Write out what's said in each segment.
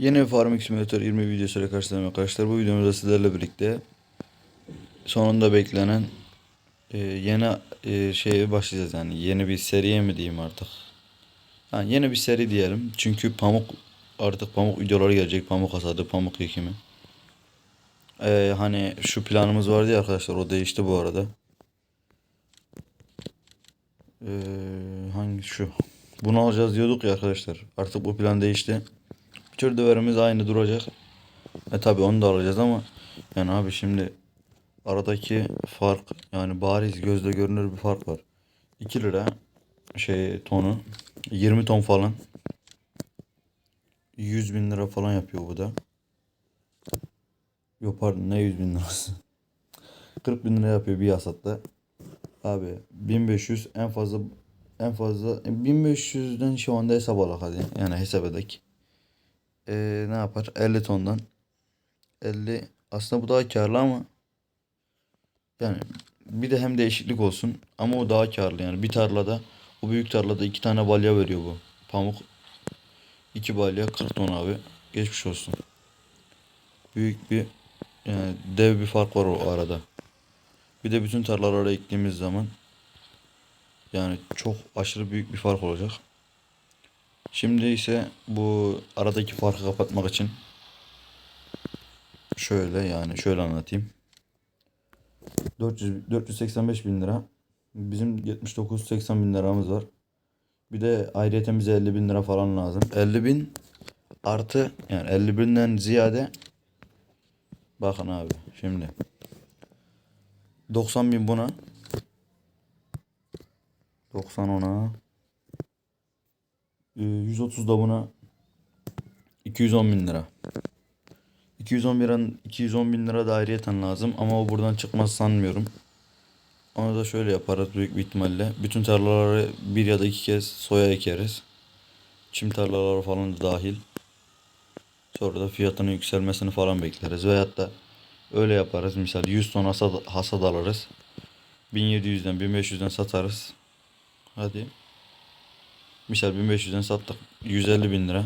Yeni Farming Simulator 20 videosuyla karşınızdayım arkadaşlar. Bu videomuzda sizlerle birlikte sonunda beklenen e, yeni e, şeye başlayacağız yani. Yeni bir seriye mi diyeyim artık. Ha, yeni bir seri diyelim. Çünkü pamuk artık pamuk videoları gelecek. Pamuk hasadı, pamuk ekimi. E, hani şu planımız vardı ya arkadaşlar o değişti bu arada. E, hangi şu? Bunu alacağız diyorduk ya arkadaşlar. Artık bu plan değişti. Tür döverimiz aynı duracak. E tabi onu da alacağız ama yani abi şimdi aradaki fark yani bariz gözle görünür bir fark var. 2 lira şey tonu 20 ton falan 100 bin lira falan yapıyor bu da. Yok pardon ne 100 bin lirası. 40 bin lira yapıyor bir hasatta. Abi 1500 en fazla en fazla 1500'den şu anda hesap alak hadi. Yani hesap edek. Ee, ne yapar? 50 tondan. 50 aslında bu daha karlı ama yani bir de hem değişiklik olsun ama o daha karlı yani. Bir tarlada o büyük tarlada iki tane balya veriyor bu. Pamuk iki balya 40 ton abi. Geçmiş olsun. Büyük bir yani dev bir fark var o arada. Bir de bütün tarlalara ektiğimiz zaman yani çok aşırı büyük bir fark olacak Şimdi ise bu aradaki farkı kapatmak için şöyle yani şöyle anlatayım. 400 485 bin lira. Bizim 79-80 bin liramız var. Bir de ayrıyeten bize 50 bin lira falan lazım. 50 bin artı yani 50 binden ziyade bakın abi şimdi 90 bin buna 90 ona 130 da buna 210 bin lira. 210 bin, 210 bin lira da ayrıyeten lazım ama o buradan çıkmaz sanmıyorum. Onu da şöyle yaparız büyük bir ihtimalle. Bütün tarlaları bir ya da iki kez soya ekeriz. Çim tarlaları falan da dahil. Sonra da fiyatının yükselmesini falan bekleriz. Veyahut da öyle yaparız. Misal 100 ton hasat, hasat alırız. 1700'den 1500'den satarız. Hadi. Misal 1500'den sattık. 150 bin lira.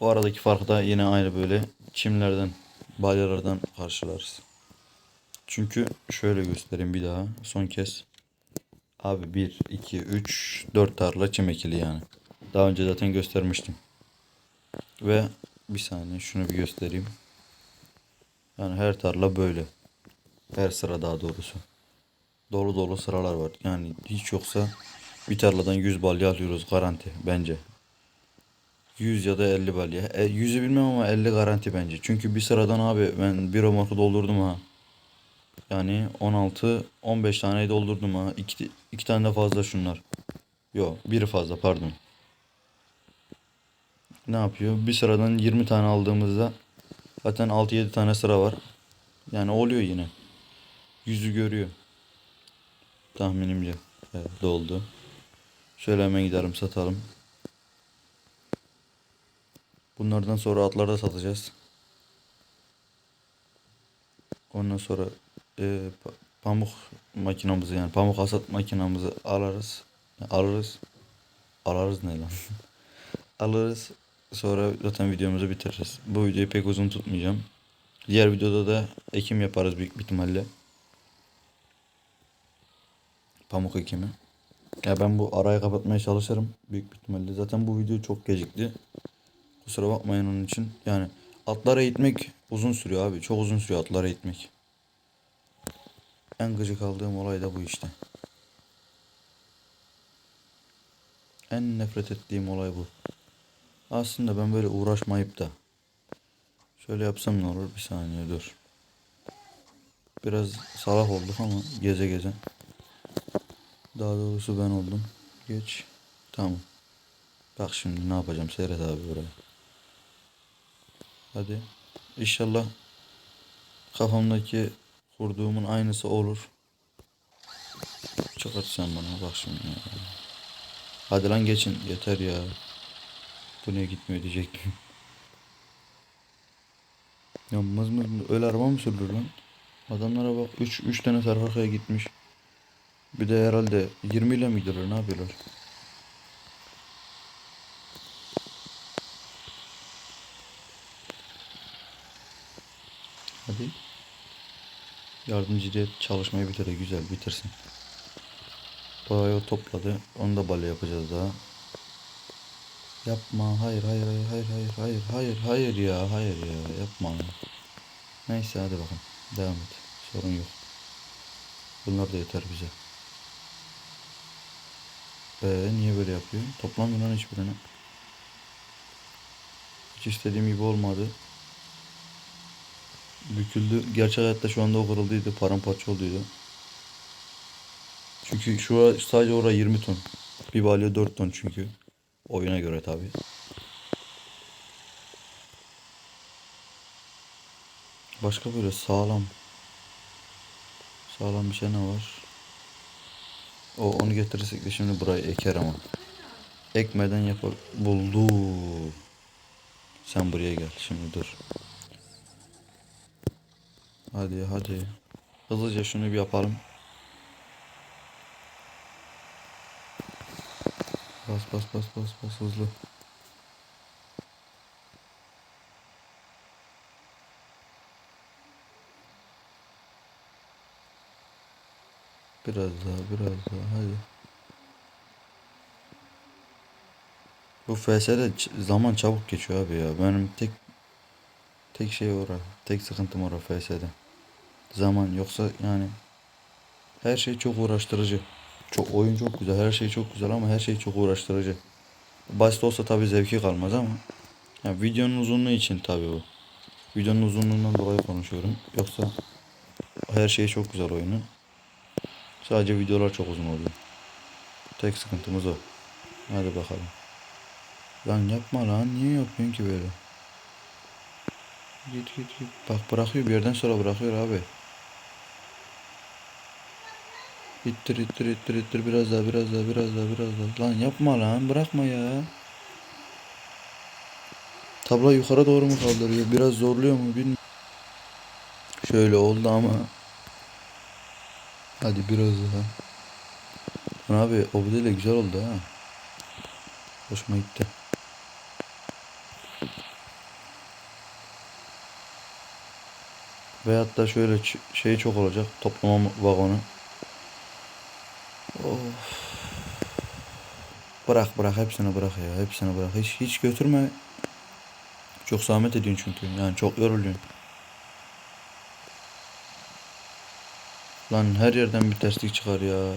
O aradaki farkı da yine aynı böyle çimlerden, balyalardan karşılarız. Çünkü şöyle göstereyim bir daha. Son kez. Abi 1, 2, 3, 4 tarla çim ekili yani. Daha önce zaten göstermiştim. Ve bir saniye şunu bir göstereyim. Yani her tarla böyle. Her sıra daha doğrusu. Dolu dolu sıralar var. Yani hiç yoksa bir tarladan 100 balya alıyoruz garanti bence. 100 ya da 50 balya. E, 100'ü bilmem ama 50 garanti bence. Çünkü bir sıradan abi ben bir romarkı doldurdum ha. Yani 16 15 taneyi doldurdum ha. 2 2 tane de fazla şunlar. Yok, biri fazla pardon. Ne yapıyor? Bir sıradan 20 tane aldığımızda zaten 6-7 tane sıra var. Yani oluyor yine. Yüzü görüyor. Tahminimce. Evet, doldu. Şöyle hemen gidelim satalım. Bunlardan sonra atlarda satacağız. Ondan sonra e, pa- pamuk makinamızı yani pamuk hasat makinamızı alırız. Alırız. Alırız ne lan? alırız. Sonra zaten videomuzu bitiririz. Bu videoyu pek uzun tutmayacağım. Diğer videoda da ekim yaparız büyük bir ihtimalle. Pamuk ekimi. Ya ben bu arayı kapatmaya çalışırım büyük bir ihtimalle. Zaten bu video çok gecikti. Kusura bakmayın onun için. Yani atlara eğitmek uzun sürüyor abi. Çok uzun sürüyor atlara eğitmek. En gıcık aldığım olay da bu işte. En nefret ettiğim olay bu. Aslında ben böyle uğraşmayıp da şöyle yapsam ne olur bir saniye dur. Biraz salak olduk ama geze geze. Daha doğrusu ben oldum. Geç. Tamam. Bak şimdi ne yapacağım seyret abi buraya. Hadi. İnşallah kafamdaki kurduğumun aynısı olur. Çıkart sen bana bak şimdi ya. Hadi lan geçin yeter ya. Bu niye gitmiyor diyecektim. Ya mız mız öyle araba mı sürülür lan? Adamlara bak 3 3 tane taraf arkaya gitmiş. Bir de herhalde 20 ile mi gidiyorlar ne yapıyorlar? Hadi. Yardımcı diye çalışmayı bitir. Güzel bitirsin. Bayağı topladı. Onu da bale yapacağız daha. Yapma. Hayır hayır hayır hayır hayır hayır hayır hayır ya hayır ya yapma. Neyse hadi bakalım. Devam et. Sorun yok. Bunlar da yeter bize. Ee, niye böyle yapıyor? Toplamıyor lan hiçbirini. Hiç istediğim gibi olmadı. Büküldü. Gerçek hayatta şu anda o kırıldıydı. Paramparça olduydu. Çünkü şu an sadece orada 20 ton. Bir balya 4 ton çünkü. Oyuna göre tabi. Başka böyle sağlam. Sağlam bir şey ne var? O onu getirirsek de şimdi burayı eker ama. Ekmeden yapar. Buldu. Sen buraya gel şimdi dur. Hadi hadi. Hızlıca şunu bir yapalım. Bas bas bas bas bas hızlı. Biraz daha biraz daha hadi. Bu FS'de zaman çabuk geçiyor abi ya. Benim tek tek şey ora. Tek sıkıntım ora FS'de. Zaman yoksa yani her şey çok uğraştırıcı. Çok oyun çok güzel, her şey çok güzel ama her şey çok uğraştırıcı. Basit olsa tabi zevki kalmaz ama ya videonun uzunluğu için tabi bu. Videonun uzunluğundan dolayı konuşuyorum. Yoksa her şey çok güzel oyunun. Sadece videolar çok uzun oluyor. Tek sıkıntımız o. Hadi bakalım. Lan yapma lan. Niye yapıyorsun ki böyle? Git git git. Bak bırakıyor bir yerden sonra bırakıyor abi. İttir ittir ittir ittir biraz daha biraz daha biraz daha biraz daha. Lan yapma lan bırakma ya. Tabla yukarı doğru mu kaldırıyor? Biraz zorluyor mu bilmiyorum. Şöyle oldu ama. Hadi biraz daha. Abi o budayla güzel oldu ha. Hoşuma gitti. Veyahut da şöyle şey çok olacak. Toplama vagonu. Of. Bırak bırak hepsini bırak ya. Hepsini bırak. Hiç hiç götürme. Çok zahmet ediyorsun çünkü. Yani çok yoruluyorsun. Lan her yerden bir terslik çıkar ya.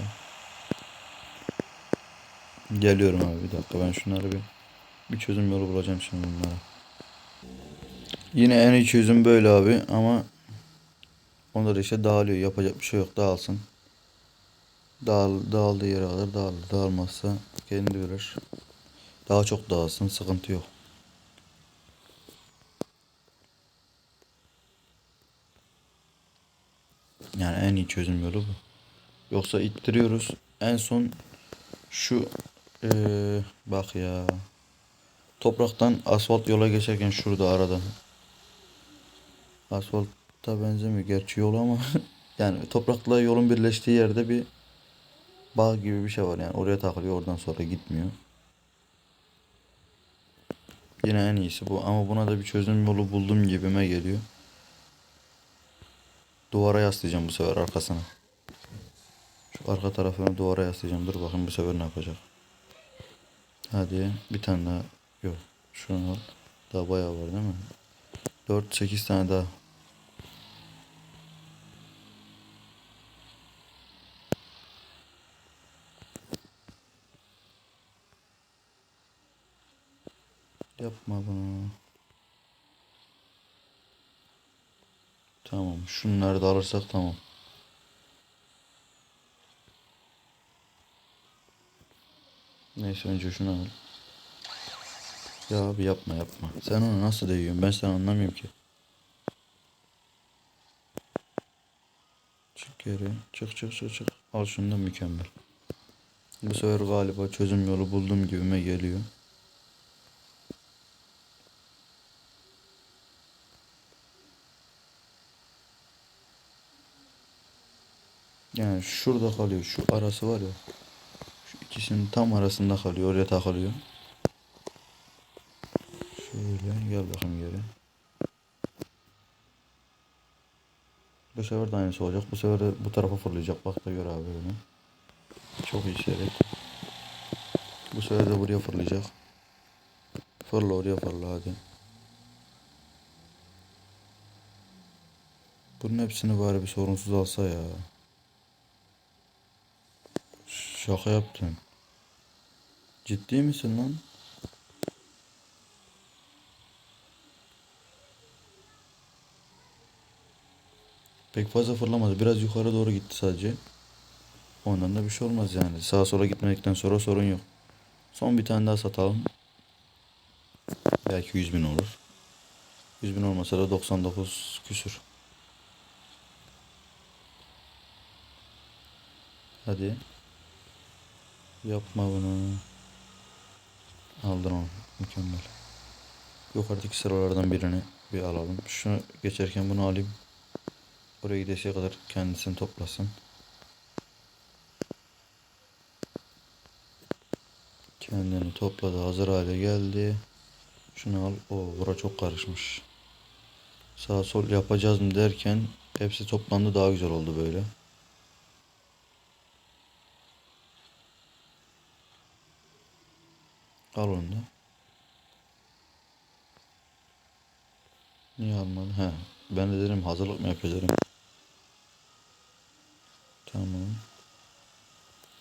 Geliyorum abi bir dakika ben şunları bir bir çözüm yolu bulacağım şimdi bunlara. Yine en iyi çözüm böyle abi ama onlar işte dağılıyor. Yapacak bir şey yok. Dağılsın. Dağıl, dağıldığı yere kadar dağılır. Dağılmazsa kendi verir. Daha çok dağılsın. Sıkıntı yok. Yani en iyi çözüm yolu bu. Yoksa ittiriyoruz. En son şu eee, bak ya. Topraktan asfalt yola geçerken şurada arada. Asfalta benzemiyor gerçi yol ama yani toprakla yolun birleştiği yerde bir bağ gibi bir şey var yani oraya takılıyor oradan sonra gitmiyor. Yine en iyisi bu ama buna da bir çözüm yolu buldum gibime geliyor. Duvara yaslayacağım bu sefer arkasına. Şu arka tarafını duvara yaslayacağım. Dur bakayım bu sefer ne yapacak. Hadi bir tane daha. Yok. Şunu al. Daha bayağı var değil mi? 4-8 tane daha. Yapma bunu. Tamam. Şunları da alırsak tamam. Neyse önce şunu al. Ya abi yapma yapma. Sen onu nasıl değiyorsun? Ben seni anlamıyorum ki. Çık geri. Çık çık çık çık. Al şunu da mükemmel. Bu sefer galiba çözüm yolu buldum gibime geliyor. Yani şurada kalıyor. Şu arası var ya. Şu ikisinin tam arasında kalıyor. Oraya takılıyor. Şöyle gel bakayım geri. Bu sefer de aynısı olacak. Bu sefer de bu tarafa fırlayacak. Bak da gör abi bunu. Çok iyi seyret. Bu sefer de buraya fırlayacak. Fırla oraya fırla hadi. Bunun hepsini bari bir sorunsuz alsa ya. Şaka yaptın. Ciddi misin lan? Pek fazla fırlamadı. Biraz yukarı doğru gitti sadece. Ondan da bir şey olmaz yani. Sağa sola gitmedikten sonra sorun yok. Son bir tane daha satalım. Belki 100 bin olur. 100 bin olmasa da 99 küsür. Hadi. Yapma bunu. Aldın onu. Mükemmel. Yukarıdaki sıralardan birini bir alalım. Şunu geçerken bunu alayım. Oraya gidesiye kadar kendisini toplasın. Kendini topladı. Hazır hale geldi. Şunu al. O bura çok karışmış. Sağ sol yapacağız mı derken hepsi toplandı daha güzel oldu böyle. Al onu da. Niye almadın? He. Ben de dedim hazırlık mı yapıyor dedim. Tamam.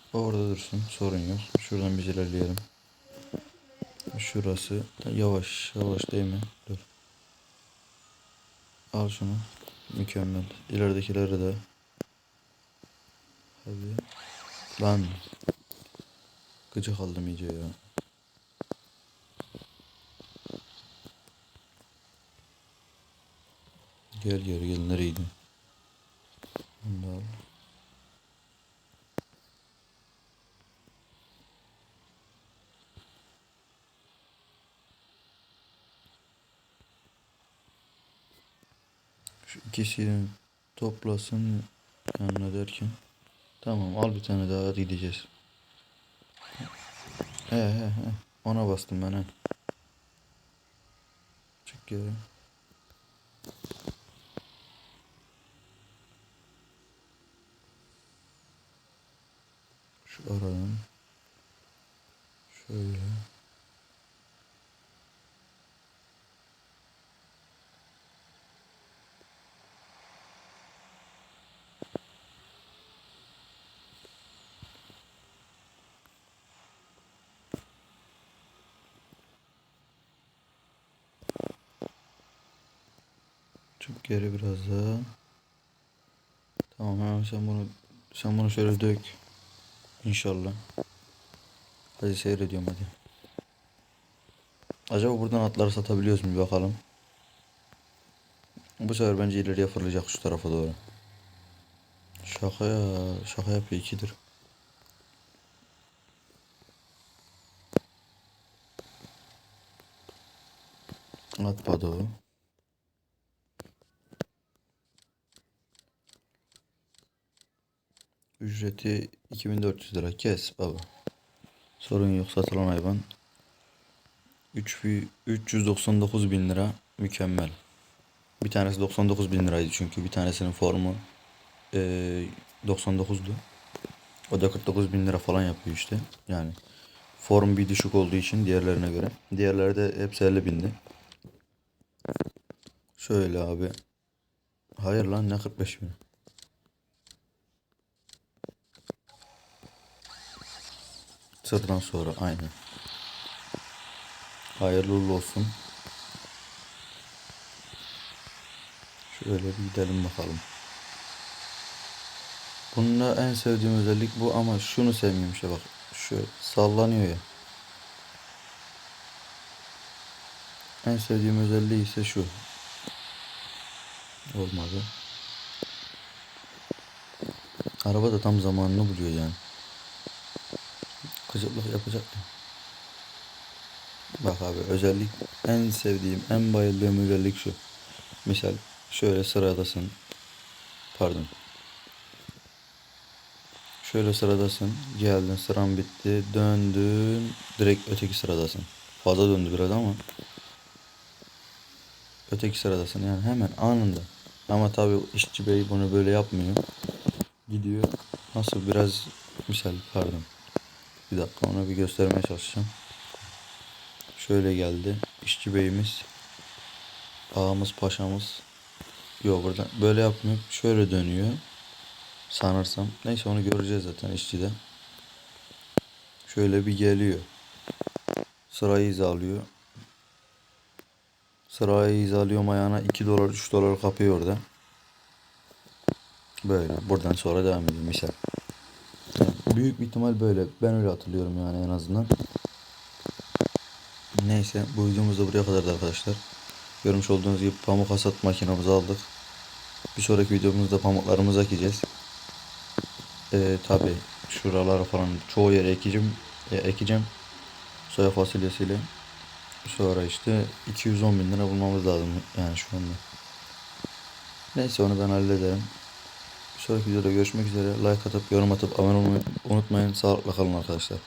O Orada dursun. Sorun yok. Şuradan biz ilerleyelim. Şurası. Yavaş yavaş değil mi? Dur. Al şunu. Mükemmel. İleridekileri de. Hadi. Lan. Gıcık aldım iyice ya. Gel gel gel? Bunu da al. Şu ikisini toplasın yanına derken. Tamam al bir tane daha gideceğiz. He he he. Ona bastım ben he. Çık geri. Şu aradan. Şöyle. Çık geri biraz daha. Tamam hemen sen bunu sen bunu şöyle dök. İnşallah. Hadi seyrediyorum hadi. Acaba buradan atları satabiliyoruz mu bakalım. Bu sefer bence ileriye fırlayacak şu tarafa doğru. Şaka ya. Şaka yapıyor ikidir. Atmadı o. Ücreti 2400 lira. Kes baba. Sorun yok satılan hayvan. 3, 399 bin lira. Mükemmel. Bir tanesi 99 bin liraydı çünkü bir tanesinin formu eee 99'du. O da 49 bin lira falan yapıyor işte. Yani form bir düşük olduğu için diğerlerine göre. Diğerleri de hepsi 50 bindi. Şöyle abi. Hayır lan ne 45 bin. Sırdan sonra aynen. Hayırlı olsun. Şöyle bir gidelim bakalım. Bunda en sevdiğim özellik bu ama şunu sevmiyorum işte bak. Şu sallanıyor ya. En sevdiğim özelliği ise şu. Olmadı. Araba da tam zamanını buluyor yani. Gıcıklık yapacak? Bak abi özellik en sevdiğim, en bayıldığım özellik şu. Misal şöyle sıradasın. Pardon. Şöyle sıradasın. Geldin sıran bitti. Döndün. Direkt öteki sıradasın. Fazla döndü biraz ama. Öteki sıradasın yani hemen anında. Ama tabi işçi bey bunu böyle yapmıyor. Gidiyor. Nasıl biraz misal pardon. Bir dakika onu bir göstermeye çalışacağım. Şöyle geldi. İşçi beyimiz. Ağamız paşamız. Yok burada böyle yapmıyor. Şöyle dönüyor. Sanırsam. Neyse onu göreceğiz zaten işçide. Şöyle bir geliyor. Sırayı hizalıyor. Sırayı hizalıyor ayağına 2 dolar 3 dolar kapıyor orada. Böyle. Buradan sonra devam ediyor misal. Büyük bir ihtimal böyle. Ben öyle hatırlıyorum yani en azından. Neyse bu videomuz da buraya kadardı arkadaşlar. Görmüş olduğunuz gibi pamuk hasat makinamızı aldık. Bir sonraki videomuzda pamuklarımızı ekeceğiz. Ee, tabi şuralara falan çoğu yere ekeceğim. E, ekeceğim. Soya fasulyesiyle. Sonra işte 210 bin lira bulmamız lazım yani şu anda. Neyse onu ben hallederim. Sonraki videoda görüşmek üzere. Like atıp yorum atıp abone olmayı unutmayın. Sağlıkla kalın arkadaşlar.